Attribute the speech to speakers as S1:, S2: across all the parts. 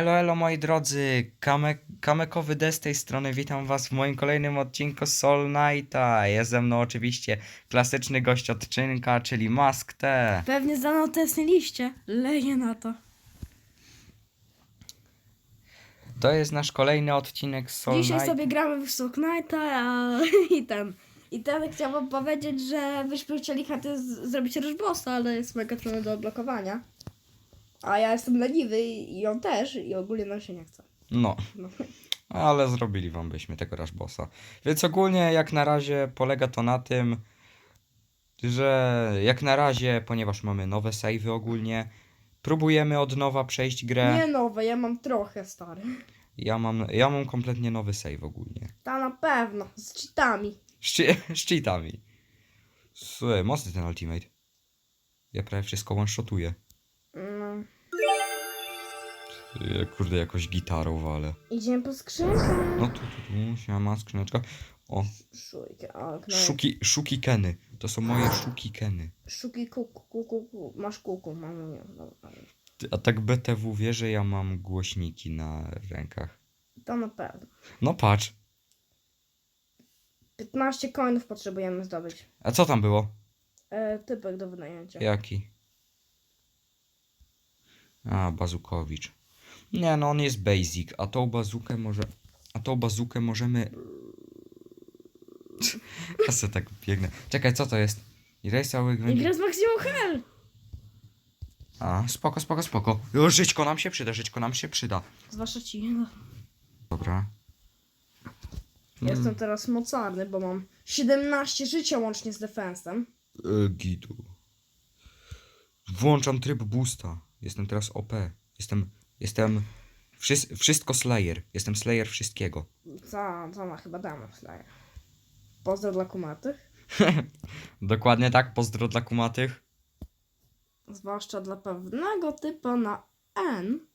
S1: Elo, elo moi drodzy, Kame, Kamekowy D z tej strony, witam was w moim kolejnym odcinku Soul Knighta. Jest ze mną oczywiście klasyczny gość odcinka, czyli Mask T.
S2: Pewnie zdano testniliście. Leję na to.
S1: To jest nasz kolejny odcinek z Soul
S2: Dzisiaj
S1: Knight.
S2: sobie gramy w Soul Knighta a... i ten. I ten chciałbym powiedzieć, że byśmy chcieli z- zrobić Rush Bossa, ale jest mega trudny do odblokowania. A ja jestem leniwy i on też i ogólnie nam się nie chce.
S1: No,
S2: No.
S1: ale zrobili wam byśmy tego Rush Bossa. Więc ogólnie jak na razie polega to na tym, że jak na razie, ponieważ mamy nowe savey ogólnie, próbujemy od nowa przejść grę.
S2: Nie nowe, ja mam trochę stary.
S1: Ja mam, ja mam kompletnie nowy save ogólnie.
S2: Ta na pewno, z cheatami.
S1: Z cheatami. Słuchaj, mocny ten ultimate. Ja prawie wszystko one-shotuję.
S2: No.
S1: Kurde, jakoś gitarą walę.
S2: Idziemy po skrzynkę.
S1: No tu, tu, tu, siema, skrzyneczka. O,
S2: Szujkę, okno.
S1: szuki, szuki keny. To są moje szuki keny.
S2: Szuki kuku, kuku, kuku. Masz kuku, mam nie. Dobra.
S1: Ty, A tak BTW wie, że ja mam głośniki na rękach.
S2: To na pewno.
S1: No patrz.
S2: 15 coinów potrzebujemy zdobyć.
S1: A co tam było?
S2: E, typek do wynajęcia.
S1: Jaki? A, Bazukowicz. Nie, no on jest basic, a tą bazukę może... A tą bazukę możemy... Ja se tak biegnę. Czekaj, co to jest? Cały
S2: I gra z Maximum Hell!
S1: A, spoko, spoko, spoko. Żyćko nam się przyda, żyćko nam się przyda.
S2: Zwłaszcza ci. No.
S1: Dobra.
S2: Jestem teraz mocarny, bo mam 17 życia łącznie z defensem.
S1: E, Gitu. Włączam tryb boosta. Jestem teraz OP. Jestem... Jestem... Wszys wszystko Slayer. Jestem Slayer wszystkiego.
S2: Co, co ma chyba damy Slayer. Pozdro dla kumatych.
S1: Dokładnie tak, pozdro dla kumatych.
S2: Zwłaszcza dla pewnego typa na N.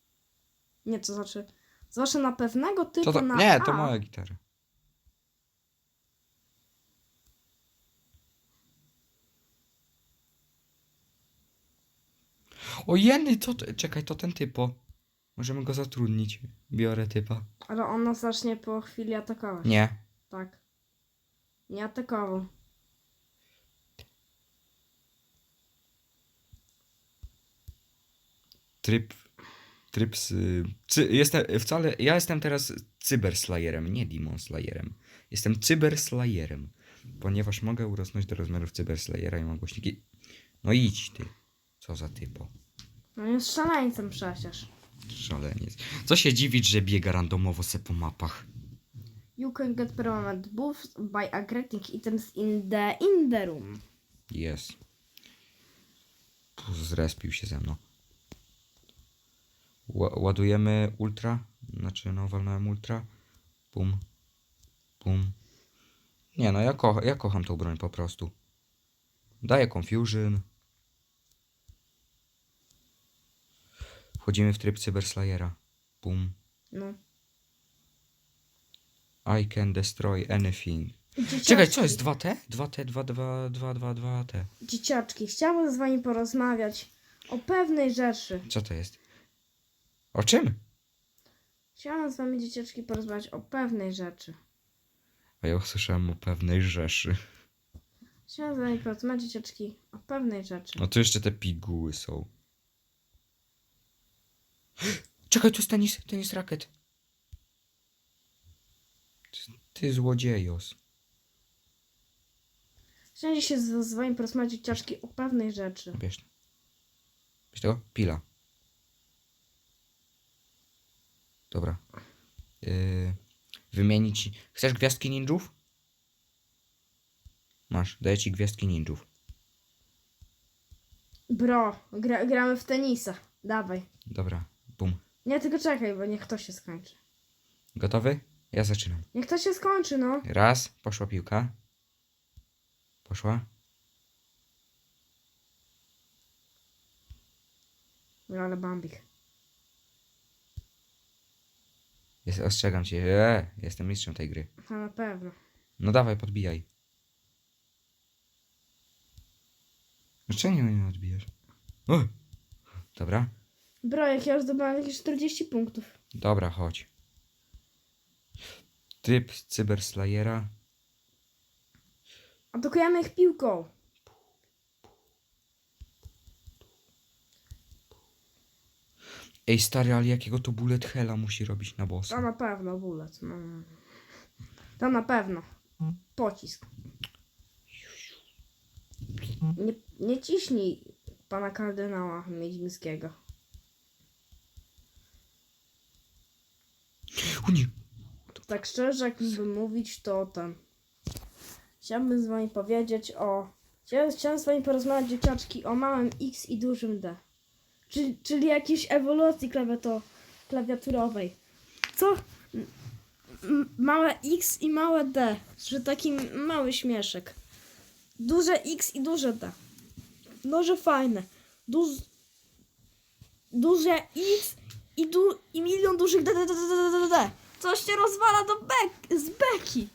S2: Nie, co znaczy... Zwłaszcza na pewnego typu
S1: Co to?
S2: na
S1: Nie,
S2: A.
S1: to moja gitara. O jeny, to, czekaj, to ten typo. Możemy go zatrudnić. Biorę typa.
S2: Ale on nas zacznie po chwili atakować.
S1: Nie.
S2: Tak. Nie atakował.
S1: Tryb. Tryb. z- Cy, jestem, wcale. Ja jestem teraz cyberslayerem, nie demon slayerem. Jestem cyberslayerem. Ponieważ mogę urosnąć do rozmiarów cyberslayera i mam głośniki. No idź ty. Co za typo.
S2: No jest szaleńcem przecież.
S1: Szaleniec. Co się dziwić, że biega randomowo se po mapach.
S2: You can get permanent buffs by upgrading items in the in the room.
S1: Jest. Zrespił się ze mną. Ła- ładujemy ultra. Znaczy, no, walnąłem ultra. Bum. Bum. Nie no, ja, kocha, ja kocham tą broń po prostu. Daję confusion. Wchodzimy w tryb cyberslayera. Bum.
S2: No.
S1: I can destroy anything.
S2: Dzieciaczki,
S1: Czekaj, co jest 2T? 2T, 2, 2, 2, 2, 2T.
S2: Dzieciaczki, chciałabym z wami porozmawiać o pewnej rzeczy.
S1: Co to jest? O czym?
S2: Chciałam z wami, dzieciaczki, porozmawiać o pewnej rzeczy.
S1: A ja usłyszałem o pewnej rzeszy.
S2: Chciałam z wami porozmawiać, dzieciaczki, o pewnej rzeczy.
S1: No to jeszcze te piguły są. Czekaj, to jest tenis, tenis rakiet. Ty, ty złodziejos.
S2: Chciałam się z, z wami porozmawiać, dzieciaczki, o pewnej rzeczy.
S1: Bierz. Bierz tego? Pila. Dobra. Yy, wymienić. Chcesz gwiazdki ninjów? Masz, daję ci gwiazdki ninjów.
S2: Bro, gra, gramy w tenisa. Dawaj.
S1: Dobra, bum.
S2: Nie, tylko czekaj, bo niech to się skończy.
S1: Gotowy? Ja zaczynam.
S2: Niech to się skończy, no.
S1: Raz, poszła piłka. Poszła.
S2: No, ale Bambik.
S1: Jest, ostrzegam cię. Eee, jestem mistrzem tej gry.
S2: To na pewno.
S1: No dawaj, podbijaj. Dlaczego nie, nie odbijasz? O! Dobra.
S2: Bro, jak ja już zdobyłam jakieś 40 punktów.
S1: Dobra, chodź. Tryb cyberslayera.
S2: Atakujemy ich piłką.
S1: Ej, stary, ale jakiego to bullet hella musi robić na
S2: To
S1: bossa?
S2: na pewno bullet. No. To na pewno. Pocisk. Nie, nie ciśnij pana kardynała Miedzimskiego.
S1: O nie!
S2: Tak szczerze, jakby mówić, to ten. Chciałbym z wami powiedzieć o. Chciałem, chciałem z wami porozmawiać, dzieciaczki, o małym X i dużym D. Czyli, czyli jakiejś ewolucji klawiato, klawiaturowej. Co? Małe X i małe D. Że taki mały śmieszek. Duże X i duże D. No, że fajne. Duż, duże X i, du, i milion dużych D, D, D, D, D, D, D. Coś się rozwala do bek, z beki.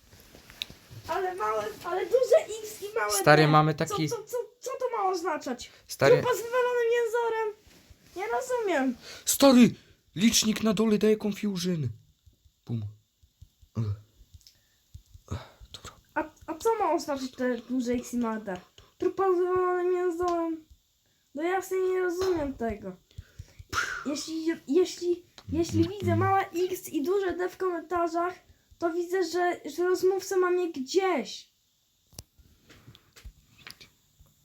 S2: Ale małe, ale duże X i małe
S1: Stary,
S2: D.
S1: mamy taki-
S2: Co, co, co, co to ma oznaczać?
S1: Stary,
S2: Trupa z wywalonym jęzorem? Nie rozumiem.
S1: stary! Licznik na dole daje confusion. Bum. Dobra.
S2: A, a co ma oznaczać te duże X i małe D? Trupa z wywalonym jęzorem? No ja sobie nie rozumiem tego. Jeśli, jeśli, jeśli widzę małe X i duże D w komentarzach, to widzę, że, że rozmówca ma mnie gdzieś.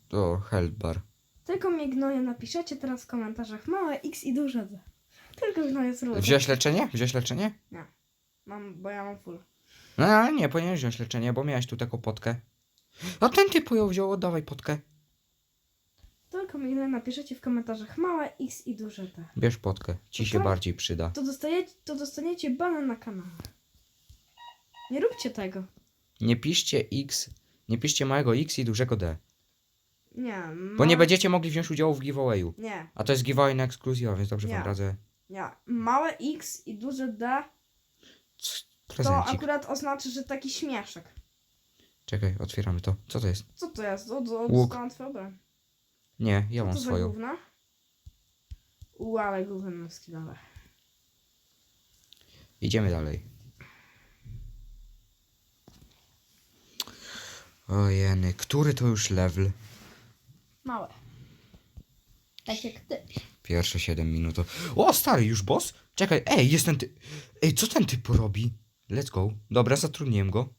S1: To health bar.
S2: Tylko mnie gnoje napiszecie teraz w komentarzach małe X i duże D. Tylko gnoje zrobię.
S1: Wziąłeś leczenie? Wziąłeś leczenie?
S2: Mam, bo ja mam full.
S1: No ale nie, powinieneś wziąć leczenie, bo miałeś tu taką potkę. A ten typ ją wziął, oddawaj potkę.
S2: Gnoje napiszecie w komentarzach małe X i duże D.
S1: Bierz potkę, ci się
S2: Okej.
S1: bardziej przyda.
S2: To dostajecie, to dostaniecie bana na kanale. Nie róbcie tego.
S1: Nie piszcie X, nie piszcie małego X i dużego D.
S2: Nie.
S1: Bo nie będziecie mogli wziąć udziału w giveawayu.
S2: Nie,
S1: A to jest giveaway na ekskluzywa, więc dobrze wam
S2: Nie.
S1: radzę.
S2: nie. Małe X i duże D
S1: C-
S2: to
S1: Prezencik.
S2: akurat oznacza, że taki śmieszek.
S1: Czekaj, otwieramy to. Co to jest?
S2: Co to jest? O, o,
S1: Łuk.
S2: dostałam twoją broń.
S1: Nie, ja mam swoją.
S2: gówna? U, ale gówno mam skillowe.
S1: Idziemy dalej. Ojeny, który to już level?
S2: Małe. Tak jak ty.
S1: Pierwsze 7 minut. O, stary, już boss? Czekaj, ej, jest ten ty... Ej, co ten typ robi? Let's go. Dobra, zatrudniłem go.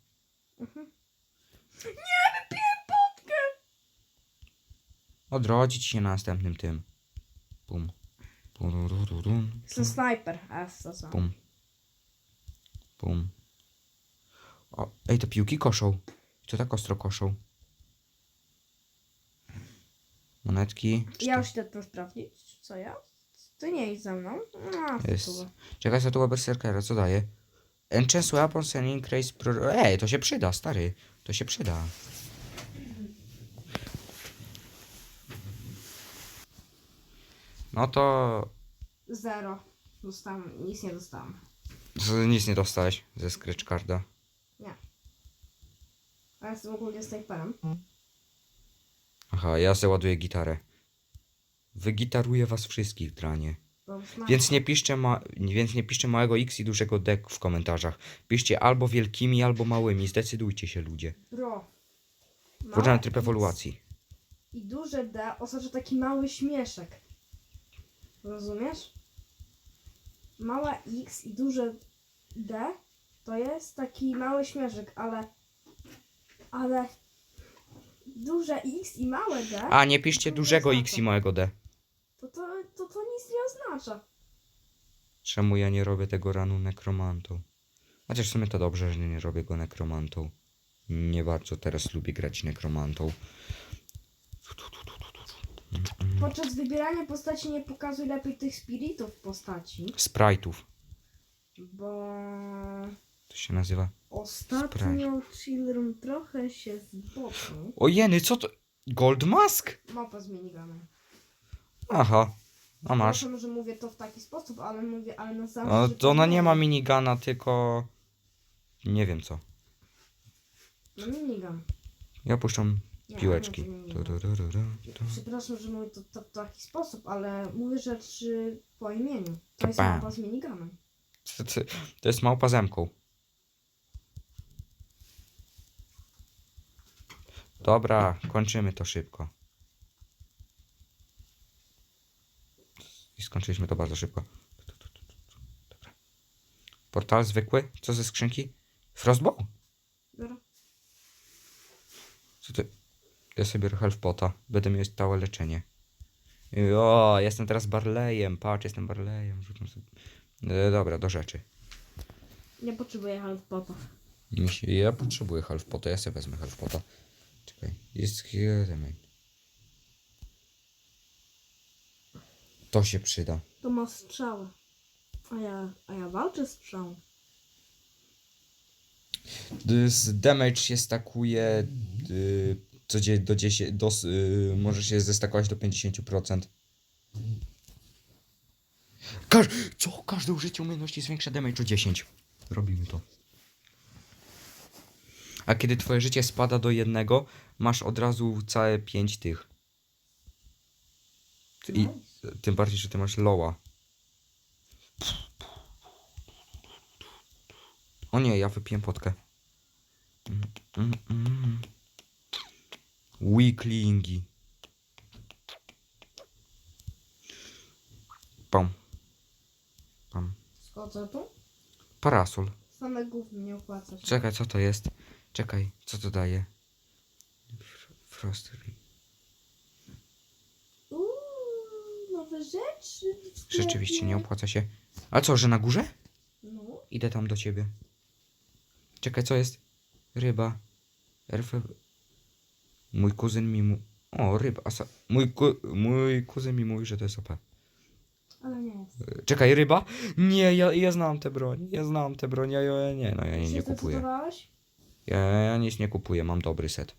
S2: Mhm. Nie, wypiłem potkę!
S1: Odrodzić się na następnym tym. Ru, ru,
S2: Jestem snajper. A, co co?
S1: Bum. Bum. O, ej, te piłki koszą. Co tak ostro koszą? Monetki.
S2: Ja
S1: to-
S2: już idę to sprawdzić. Co ja? Ty nie idź ze mną. A,
S1: Jest. Czekaj, statua berserkera, co daje? Enchant weapons and increase pro... Ej, to się przyda, stary. To się przyda. No to...
S2: Zero. Dostałam, nic nie dostałam.
S1: z- Nic nie dostałeś ze scratch carda.
S2: A jestem ogólnie snajperem.
S1: Aha, ja załaduję gitarę. Wygitaruję was wszystkich, dranie.
S2: Bo.
S1: Więc nie piszcie, ma... więc nie piszcie małego X i dużego D w komentarzach. Piszcie albo wielkimi, albo małymi. Zdecydujcie się, ludzie.
S2: Bro.
S1: Włączamy
S2: Małe
S1: tryb
S2: X
S1: ewoluacji.
S2: I duże D oznacza taki mały śmieszek. Rozumiesz? Małe X i duże D to jest taki mały śmieszek, ale. Ale. Duże X i małe D
S1: A, nie piszcie
S2: To nie
S1: dużego
S2: oznacza.
S1: X i małego D.
S2: to, to, to, to nic nie oznacza.
S1: Czemu ja nie robię tego ranu nekromantą? Chociaż w sumie to dobrze, że nie robię go nekromantą. Nie bardzo teraz lubię grać nekromantą.
S2: Podczas wybierania postaci nie pokazuj lepiej tych spiritów w postaci,
S1: Sprite'ów.
S2: bo
S1: To się nazywa.
S2: ostatnio Chillroom trochę się zboczył.
S1: O jeny, co to? Gold Mask?
S2: Mapa z miniganem.
S1: Aha. A masz.
S2: Przepraszam, że mówię to w taki sposób, ale mówię, ale na zawsze.
S1: No, to ona nie ma minigana, tylko... Nie wiem co.
S2: No minigun.
S1: Ja puszczam piłeczki.
S2: nie, nie, nie.
S1: Tu, tu, tu, tu, tu, tu.
S2: Przepraszam, że mówię to, to w taki sposób, ale mówię rzeczy po imieniu.
S1: To
S2: jest
S1: pa.
S2: mapa z miniganem.
S1: To- to- To jest małpa zemką. Dobra, kończymy to szybko. I skończyliśmy to bardzo szybko. Dobra. Portal zwykły? Co ze skrzynki? Frostbow?
S2: Dobra.
S1: Co ty? Ja sobie biorę health pota. Będę mieć stałe leczenie. O, jestem teraz Barleyem. Patrz, jestem Barleyem. Rzucam sobie. E, dobra, do rzeczy.
S2: Nie potrzebuję halfpota.
S1: Mi się, ja potrzebuję half pota, ja sobie wezmę half pota. Czekaj, jest here, To się przyda.
S2: To ma strzałę. A ja, a ja walczę z strzałą.
S1: Z damage się stakuje y, co dzie, do 10, do, s- y, może się zestakować do 50%. Każ, co? Każde użycie umiejętności zwiększa damage o 10. Robimy to. A kiedy twoje życie spada do jednego, masz od razu całe 5 tych. I, tym bardziej, że ty masz loła. O nie, ja wypiłem potkę. Mm, mm, mm. Weaklingi. Pam. Pam.
S2: Schodzę tu.
S1: Parasol.
S2: Same gówno nie opłaca się.
S1: Czekaj, co to jest? Czekaj, co to daje? Fr- Frost.
S2: Uuu, nowe rzeczy. w sklepie.
S1: Rzeczywiście nie opłaca się. A co, że na górze?
S2: No.
S1: Idę tam do ciebie. Czekaj, co jest? Ryba. RF... Mój kuzyn mi mu... O, ryba. Asa... Mój, ku... Mój kuzyn mi mówi, że to jest OP.
S2: Ale nie jest.
S1: E, Czekaj, ryba? Nie, ja, ja znam tę broń. Ja znam tę broń. Ja, ja nie, no ja nie,
S2: Się
S1: nie kupuję.
S2: zdecydowałeś?
S1: Ja, ja nic nie kupuję, mam dobry set.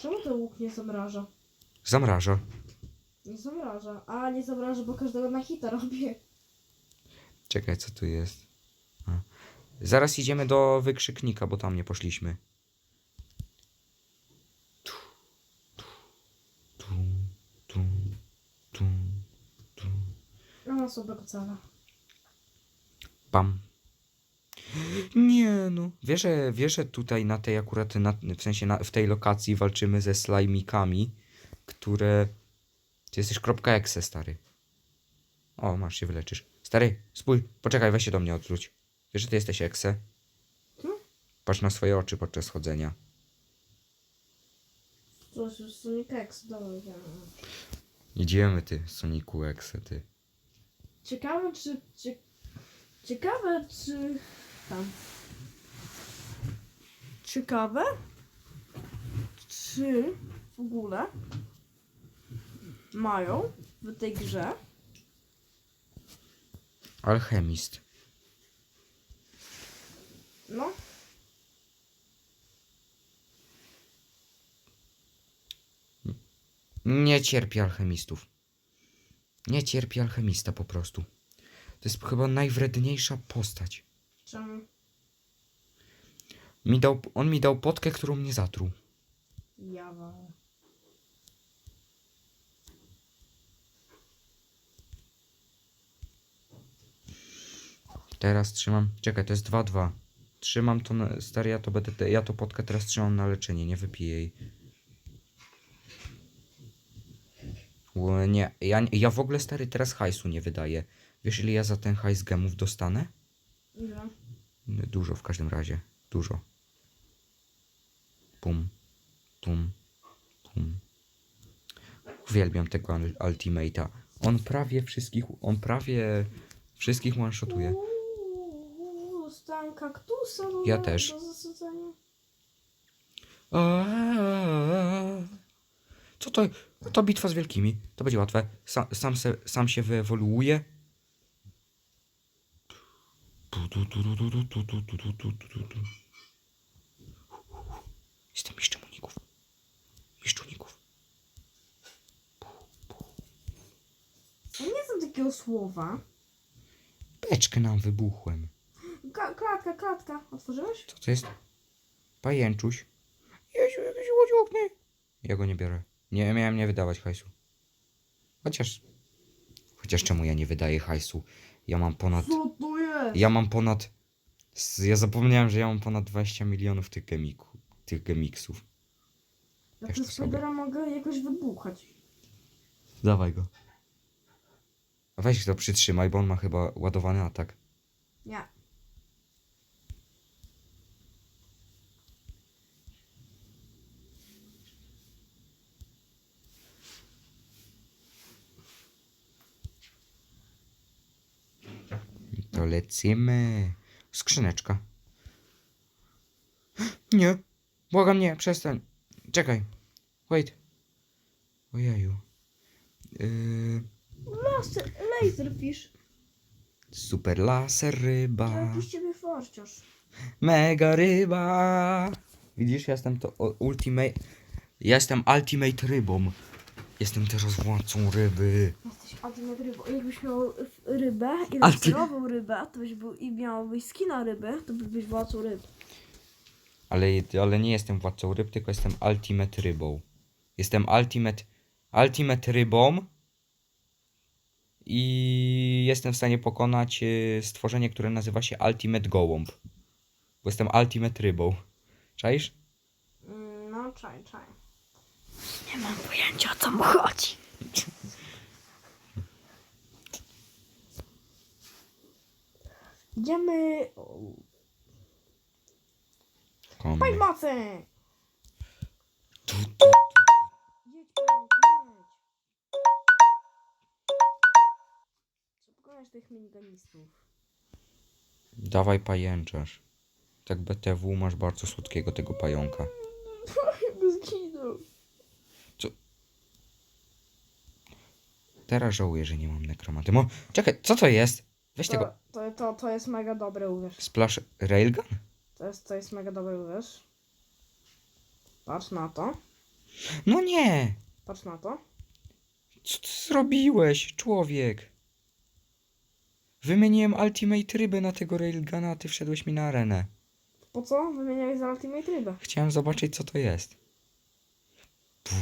S2: Czemu ten łuk nie zamraża?
S1: Zamraża.
S2: Nie zamraża. A, nie zamraża, bo każdego na hita robię.
S1: Czekaj, co tu jest? A. Zaraz idziemy do wykrzyknika, bo tam nie poszliśmy. Tu, tu, tu, tu, tu, tu.
S2: Mam słabego cala.
S1: Pam. Nie no. Wiesz, że, wiesz, że tutaj na tej akurat, na, w sensie na, w tej lokacji walczymy ze slajmikami, które... Ty jesteś kropka exe, stary. O, masz się wyleczysz. Stary, spójrz, poczekaj, weź się do mnie odwróć. Wiesz, że ty jesteś exe? Patrz na swoje oczy podczas chodzenia.
S2: To już Sonic X, dobra.
S1: Idziemy ty, Sonicu exe, ty.
S2: Ciekawe czy... Cie... Ciekawe czy... Tam. Ciekawe? Czy w ogóle mają w tej grze
S1: Alchemist.
S2: no
S1: Nie cierpi alchemistów. Nie cierpi alchemista po prostu. To jest chyba najwredniejsza postać.
S2: czemu
S1: Mi dał, on mi dał potkę, którą mnie zatruł.
S2: ja walę.
S1: Teraz trzymam. Czekaj, to jest 2-2. Trzymam to na. Stary, ja to będę. Te, ja to potkę teraz trzymam na leczenie, nie wypiję jej. Ło, Nie, ja, ja w ogóle stary teraz hajsu nie wydaję. Wiesz ile ja za ten hajs gemów dostanę?
S2: Ile?
S1: Dużo w każdym razie. Dużo. Pum. Pum. Pum. Uwielbiam tego ul- ultimate'a. On prawie wszystkich, on prawie wszystkich one-shotuje.
S2: Dostałem kaktusa do,
S1: Ja też.
S2: do zasadzenia.
S1: Co to? To bitwa z wielkimi. To będzie łatwe. Sam, sam, se, sam się wyewoluuje. Jestem mistrzem uników. Mistrz uników.
S2: Ja nie jestem takiego słowa.
S1: Beczkę nam wybuchłem.
S2: Ka- klatka, klatka. Otworzyłeś?
S1: Co to jest? Pajęczuś. Jezu, jakieś łodziokny. Ja go nie biorę. Nie miałem nie wydawać hajsu. Chociaż... Chociaż czemu ja nie wydaję hajsu? Ja mam ponad...
S2: Co to jest?
S1: Ja mam ponad... Ja zapomniałem, że ja mam ponad 20 milionów tych gemiku, tych gemiksów.
S2: Ja
S1: Wiesz
S2: przez. Spidera mogę jakoś wybuchać.
S1: Dawaj go. Weź to przytrzymaj, bo on ma chyba ładowany atak.
S2: Nie.
S1: To lecimy. Skrzyneczka. Nie. Błagam nie, przestań. Czekaj. Wait. Ojeju. Yy,
S2: Laser, laserfish.
S1: super laser ryba.
S2: Jakiś ciebie forciarz.
S1: Mega ryba. Widzisz, jestem to ultimate. Jestem ultimate rybą. Jestem teraz władcą ryby.
S2: Jesteś ultimate rybą. Jakbyś miał rybę i
S1: Ulti-
S2: laserową rybę, to byś był i miałbyś skina ryby, to byś władcą ryb.
S1: Ale, ale nie jestem władcą ryb, tylko jestem ultimate rybą. Jestem ultimate, ultimate rybą i jestem w stanie pokonać y, stworzenie, które nazywa się ultimate gołąb. Bo jestem ultimate rybą. Czaisz?
S2: Mm, No, czaj, czaj. Nie mam pojęcia o co mu chodzi. Idziemy...
S1: Kom.
S2: Paj mocy!
S1: Tu, tu.
S2: Pokonać tych miniganistów.
S1: Dawaj pajęczarz. Tak BTW masz bardzo słodkiego tego pająka.
S2: Zginął.
S1: Teraz żałuję, że nie mam nekromanty. Mo Czekaj, co to jest? Weź tego.
S2: To, to, to, to jest mega dobre, uwierz.
S1: Splash Railgun?
S2: To jest, to jest mega dobre, uwierz. Patrz na to.
S1: No nie!
S2: Patrz na to.
S1: Co ty zrobiłeś, człowiek? Wymieniłem Ultimate Rybę na tego Railguna, a ty wszedłeś mi na arenę.
S2: Po co? Wymieniałeś za Ultimate Rybę.
S1: Chciałem zobaczyć, co to jest. Puu.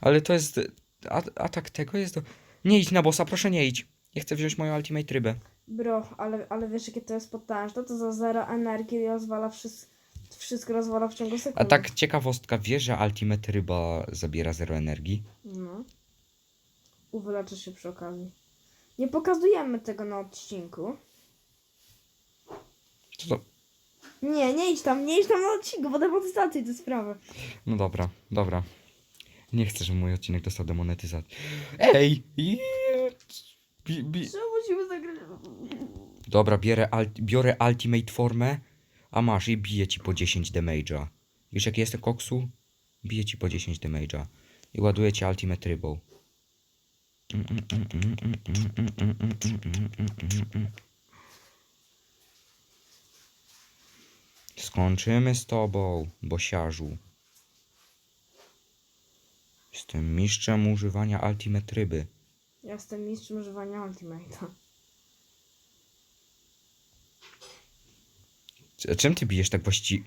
S1: Ale to jest... A, atak tego jest do... Nie idź na bossa, proszę nie idź. Ja chcę wziąć moją Ultimate Rybę.
S2: Bro, ale, ale wiesz jakie to jest potężne? To za zero energii rozwala wszystko. Wszystko rozwala w ciągu sekundy.
S1: A tak ciekawostka, wiesz, że Ultimate Ryba zabiera zero energii?
S2: No. Uwyleczy się przy okazji. Nie pokazujemy tego na odcinku.
S1: Co to...
S2: Nie, nie idź tam, nie idź tam na odcinku, bo demonetyzacji to sprawy.
S1: No dobra, dobra. Nie chcę, żeby mój odcinek dostał demonetyzację. Ej! jedz. Bi, bi.
S2: Co musimy zagrać?
S1: Dobra, bierę, alt, biorę ultimate formę, a masz i biję ci po 10 damage'a. Wiesz jaki jestem koksu? Biję ci po 10 damage'a. I ładuję ci ultimate rybą. Skończymy z tobą, bosiarzu. Jestem mistrzem używania ultimate ryby.
S2: Ja jestem mistrzem używania Ultimate'a.
S1: C- Czym ty bijesz tak właściwie?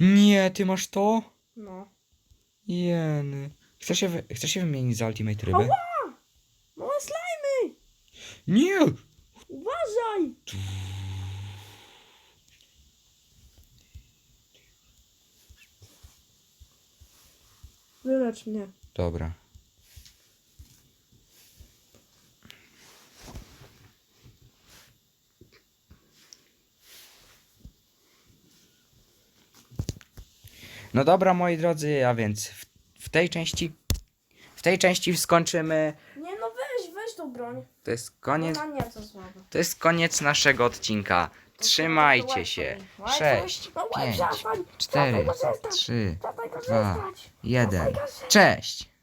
S1: Nie, ty masz to?
S2: No.
S1: Jeny. Chcesz się, wy... Chcesz się wymienić za Ultimate Rybę?
S2: Ała! Małe slajmy!
S1: Nie!
S2: Uważaj! Wylecz mnie.
S1: Dobra. No dobra, moi drodzy, a więc w, w tej części w tej części skończymy.
S2: Nie no weź, weź tą broń.
S1: To jest koniec.
S2: Nie, to słabo.
S1: To jest koniec naszego odcinka. Trzymajcie się. 6
S2: 5 4
S1: 3
S2: 2
S1: dwa, jeden. Cześć!